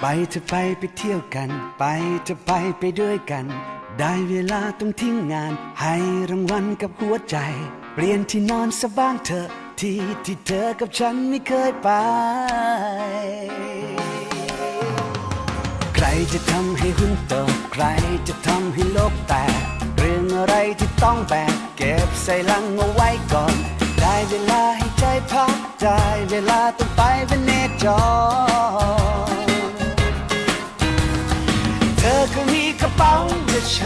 ไปเธอไปไปเที่ยวกัน ไปเธอไปไปด้วยกัน ได้เวลาต้องทิ้งงาน ให้รางวัลกับหัวใจ เปลี่ยนที่นอนสบ้างเถอะที่ที่เธอกับฉันไม่เคยไป ใครจะทำให้หุ้นตกใครจะทำให้โลกแตกเรื่องอะไรที่ต้องแบกเก็บใส่ลังเอาไว้ก่อน ได้เวลาให้ใจพักได้เวลาต้องไปเวเนจร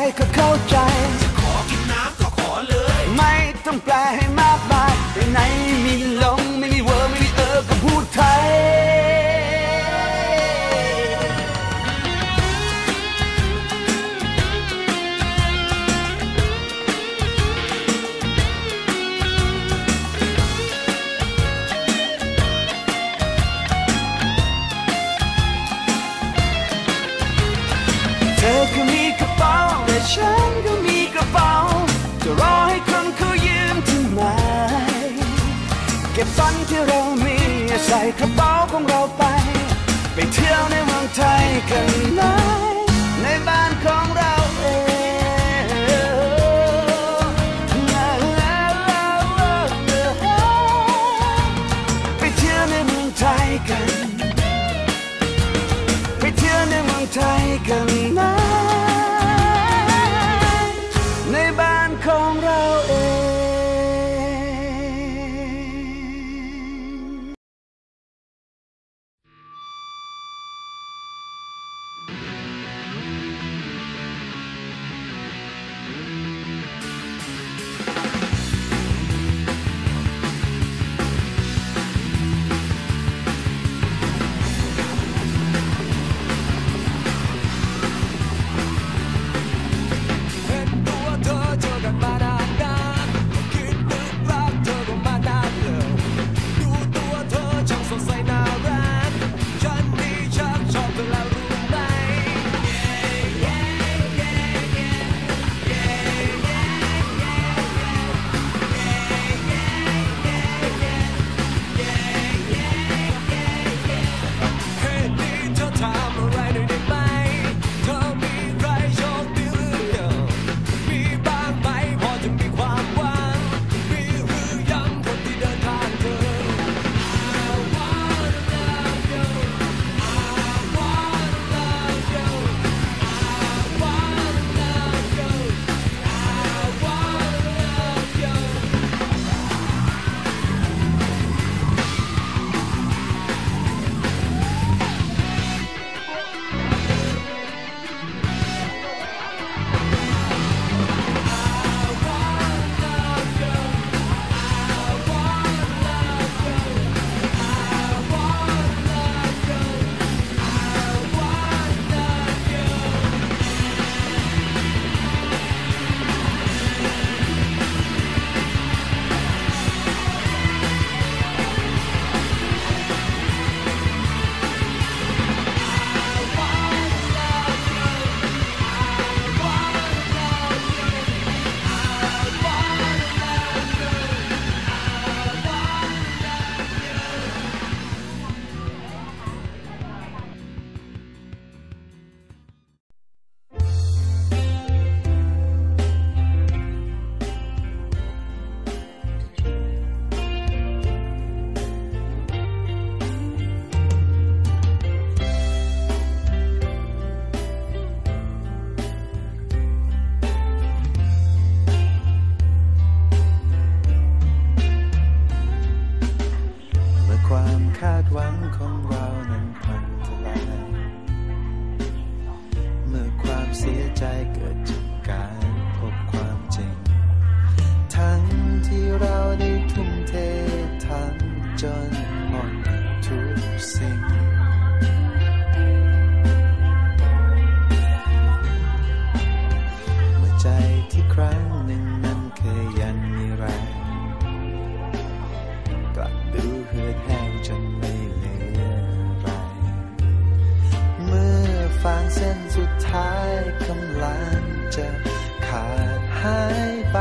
ใจก็เข้าใจขอกินน้ำก็ขอเลย ไม่ต้องแปลให้มากมายไปไหน ก็บฝันที่เรามีใส่กระเป๋าของเราไป ไปเที่ยวในเมืองไทยกันไหมในบ้านของเรา หวังของเรานั้นพังทลายเมื่อความเสียใจเกิดจากการพบความจริง ทั้งที่เราได้ทุ่มเททั้งจนหมดทุกสิ่ง เหือแห้งจนไม่เหลือไร เมื่อฟางเส้นสุดท้ายกำลังจะขาดหายไป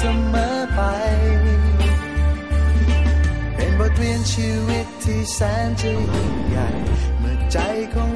เสมอไป เป็นบทเรียนชีวิตที่แสนจะยิ่งใหญ่ เมื่อใจของ